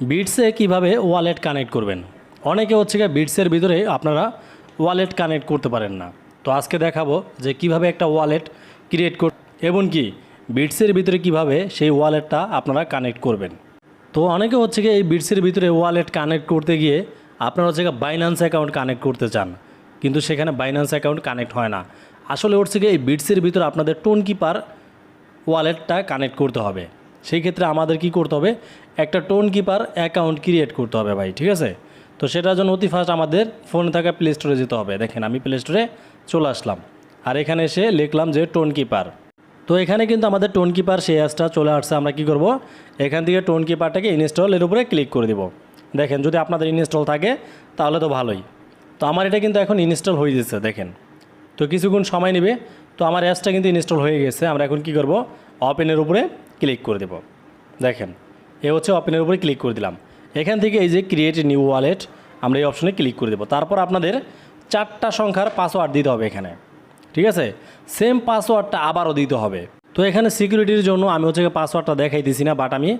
বিটসে কীভাবে wallet connect করবেন? অনেকে হচ্ছে গিয়ে বিটসের ভিতরে আপনারা ওয়ালেট কানেক্ট করতে পারেন না। তো আজকে দেখাবো যে কীভাবে একটা ওয়ালেট ক্রিয়েট কর এবং কি বিটসের ভিতরে কীভাবে সেই ওয়ালেটটা আপনারা কানেক্ট করবেন। তো অনেকে হচ্ছে গিয়ে এই বিটসের ভিতরে ওয়ালেট কানেক্ট করতে গিয়ে আপনারা হচ্ছে গিয়ে বাইন্যান্স অ্যাকাউন্ট কানেক্ট করতে চান। কিন্তু সেখানে বাইন্যান্স অ্যাকাউন্ট কানেক্ট হয় না। আসলে হচ্ছে গিয়ে এই বিটসের ভিতরে আপনাদের টোন কিপার ওয়ালেটটা কানেক্ট করতে হবে। সেই ক্ষেত্রে আমাদের কি করতে হবে? একটা টোন কিপার অ্যাকাউন্ট ক্রিয়েট করতে হবে ভাই, ঠিক আছে? তো সেটার জন্য অতি ফার্স্ট আমাদের ফোনে থাকা প্লে স্টোরে যেতে হবে। দেখেন, আমি প্লে স্টোরে চলে আসলাম। আর এখানে এসে লিখলাম যে টোন কিপার। তো এখানে কিন্তু আমাদের টোন কিপার সেই অ্যাপসটা চলে আসছে। আমরা কি করব? এখান থেকে টোন কিপারটাকে ইনস্টল এর উপরে ক্লিক করে দিব। দেখেন, যদি আপনাদের ইনস্টল থাকে, তাহলে তো ভালোই। তো আমার এটা কিন্তু এখন ইনস্টল হয়ে যাচ্ছে দেখেন। তো কিছুক্ষণ সময় নেবে। তো আমার অ্যাপসটা কিন্তু ইনস্টল হয়ে গেছে। আমরা এখন কি করব? ওপেনের উপরে ক্লিক করে দেব। দেখেন। এ হচ্ছে ওপেনের উপরে ক্লিক করে দিলাম। এখান থেকে এই যে ক্রিয়েট নিউ ওয়ালেট আমরা এই অপশনে ক্লিক করে দেবো। তারপর আপনাদের চারটা সংখ্যার পাসওয়ার্ড দিতে হবে এখানে। ঠিক আছে? সেম পাসওয়ার্ডটা আবারও দিতে হবে। তো এখানে সিকিউরিটির জন্য আমি হচ্ছে পাসওয়ার্ডটা দেখাই দিছি না বাট আমি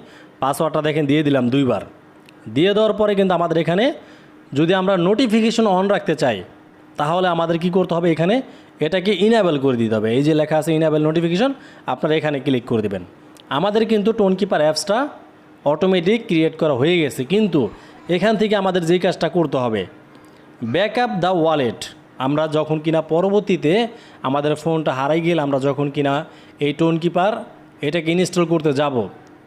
পাসওয়ার্ডটা দেখেন দিয়ে দিলাম দুইবার। দিয়ে দেওয়ার পরে কিন্তু আমাদের এখানে যদি আমরা নোটিফিকেশন অন রাখতে চাই, তাহলে আমাদের কি করতে হবে এখানে? এটাকে ইনেবল করে দিতে হবে। এই যে লেখা আছে ইনেবল নোটিফিকেশন আপনারা এখানে ক্লিক করে দেবেন। আমাদের কিন্তু টোন কিপার অ্যাপসটা অটোমেটিক ক্রিয়েট করা হয়ে গেছে, কিন্তু এখান থেকে আমাদের যেই কাজটা করতে হবে ব্যাকআপ দ্য ওয়ালেট আমরা যখন কিনা পরবর্তীতে আমাদের ফোনটা হারাই গেলে আমরা যখন কিনা এই টোন কিপার এটাকে ইনস্টল করতে যাব,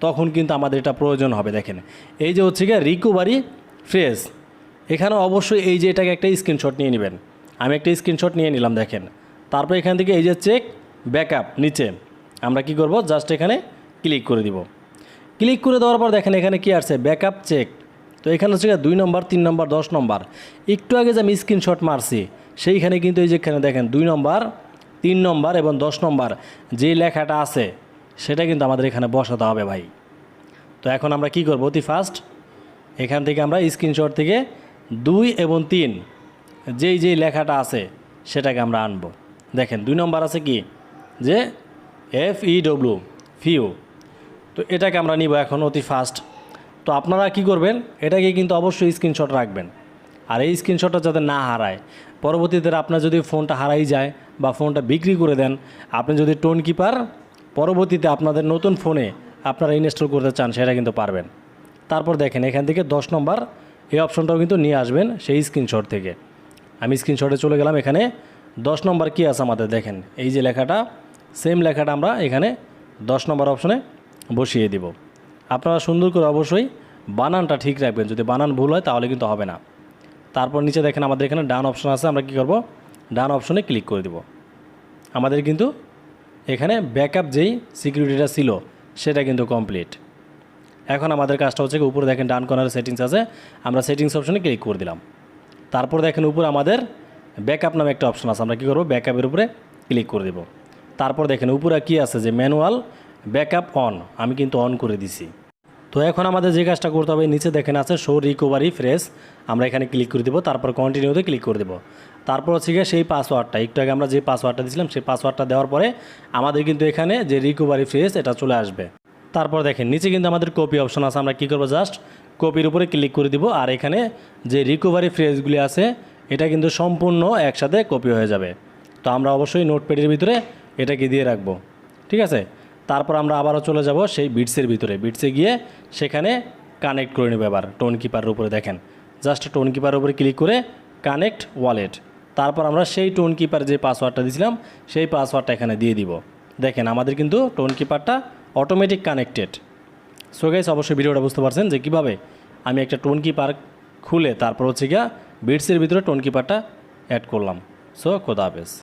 তখন কিন্তু আমাদের এটা প্রয়োজন হবে, দেখেন। এই যে হচ্ছে গিয়ে রিকভারি ফ্রেস এখানে অবশ্যই এই যে এটাকে একটা স্ক্রিনশট নিয়ে নেবেন। আমি একটা স্ক্রিনশট নিয়ে নিলাম, দেখেন। তারপর এখান থেকে এই যে চেক ব্যাকআপ নিচে। আমরা কি করব? জাস্ট এখানে ক্লিক করে দিব। ক্লিক করে দেওয়ার পর দেখেন এখানে কি আসছে? Backup check. তো এখানে হচ্ছে দুই নম্বর, তিন নম্বর, দশ নম্বর। একটু আগে যে আমি স্ক্রিনশট মারছি, সেইখানে কিন্তু এই যে এখানে দেখেন, দুই নম্বর, তিন নম্বর এবং দশ নম্বর যে লেখাটা আছে, সেটা কিন্তু আমাদের এখানে বসাতে হবে ভাই। তো এখন আমরা কি করব অতি ফার্স্ট এখান থেকে আমরা স্ক্রিনশট থেকে দুই এবং তিন, যেই যেই লেখাটা আছে, সেটাকে আমরা আনব। দেখেন দুই নম্বর আছে কি? যে এফ ই ডব্লিউ ফিউ তো এটাকে আমরা নিব এখন অতি ফাস্ট তো আপনারা কি করবেন? এটাকে কিন্তু অবশ্যই স্ক্রিনশট রাখবেন। আর এই স্ক্রিনশটটা যাতে না হারায়, পরবর্তীতে আপনার যদি ফোনটা হারাই যায় বা ফোনটা বিক্রি করে দেন, আপনি যদি টোন কিপার, পরবর্তীতে আপনাদের নতুন ফোনে আপনারা ইনস্টল করতে চান, সেটা কিন্তু পারবেন। তারপর দেখেন, এখান থেকে দশ নম্বর, এই অপশনটাও কিন্তু নিয়ে আসবেন সেই স্ক্রিনশট থেকে। আমি স্ক্রিনশটে চলে গেলাম এখানে। দশ নম্বর কী আছে আমাদের? দেখেন, এই যে লেখাটা সেম লেখাটা আমরা এখানে দশ নম্বর অপশনে বসিয়ে দিব। আপনারা সুন্দর করে অবশ্যই বানানটা ঠিক রাখবেন। যদি বানান ভুল হয় তাহলে কিন্তু হবে না। তারপর নিচে দেখেন আমাদের এখানে ডান অপশন আছে, আমরা কি করব? ডান অপশনে ক্লিক করে দিব। আমাদের কিন্তু এখানে ব্যাকআপ যেই সিকিউরিটিটা ছিল, সেটা কিন্তু কমপ্লিট। এখন আমাদের কাজটা হচ্ছে উপরে দেখেন ডান কর্নারে সেটিংস আছে, আমরা সেটিংস অপশনে ক্লিক করে দিলাম। তারপর দেখেন উপরে আমাদের ব্যাকআপ নামে একটা অপশন আছে, আমরা কী করব? ব্যাকআপের উপরে ক্লিক করে দেব। তারপর দেখেন উপরে কি আছে যে ম্যানুয়াল ব্যাকআপ অন, আমি কিন্তু অন করে দিছি। তো এখন আমাদের যে কাজটা করতে হবে, নিচে দেখেন আছে শো রিকভারি ফ্রেশ আমরা এখানে ক্লিক করে দেবো, তারপর কন্টিনিউতে ক্লিক করে দেবো। তারপর হচ্ছে গিয়ে সেই পাসওয়ার্ডটা একটু আগে আমরা যে পাসওয়ার্ডটা দিয়েছিলাম সেই পাসওয়ার্ডটা দেওয়ার পরে আমাদের কিন্তু এখানে যে রিকভারি ফ্রেশ এটা চলে আসবে। তারপর দেখেন, নিচে কিন্তু আমাদের কপি অপশন আছে, আমরা কী করব জাস্ট কপির উপরে ক্লিক করে দিব, আর এখানে যে রিকভারি ফ্রেজগুলি আছে, এটা কিন্তু সম্পূর্ণ একসাথে কপি হয়ে যাবে। তো আমরা অবশ্যই নোটপ্যাডের ভিতরে এটাকে দিয়ে রাখব। ঠিক আছে? তারপর আমরা আবারও চলে যাব সেই বিটসের ভিতরে। বিটসে গিয়ে সেখানে কানেক্ট করে নেব এবার টোন কিপারের উপরে দেখেন। জাস্ট টোন কিপারের উপরে ক্লিক করে কানেক্ট ওয়ালেট তারপর আমরা সেই টোন কিপার যে পাসওয়ার্ডটা দিয়েছিলাম, সেই পাসওয়ার্ডটা এখানে দিয়ে দিব। দেখেন, আমাদের কিন্তু টোন কিপারটা অটোমেটিক কানেক্টেড সো গাইস অবশ্যই ভিডিওটা বুঝতে পারছেন যে কীভাবে আমি একটা টোন কিপার খুলে তারপর হচ্ছে গিয়া বিটসের ভিতরে টোন কিপারটা অ্যাড করলাম। সো খোদা হাফেজ।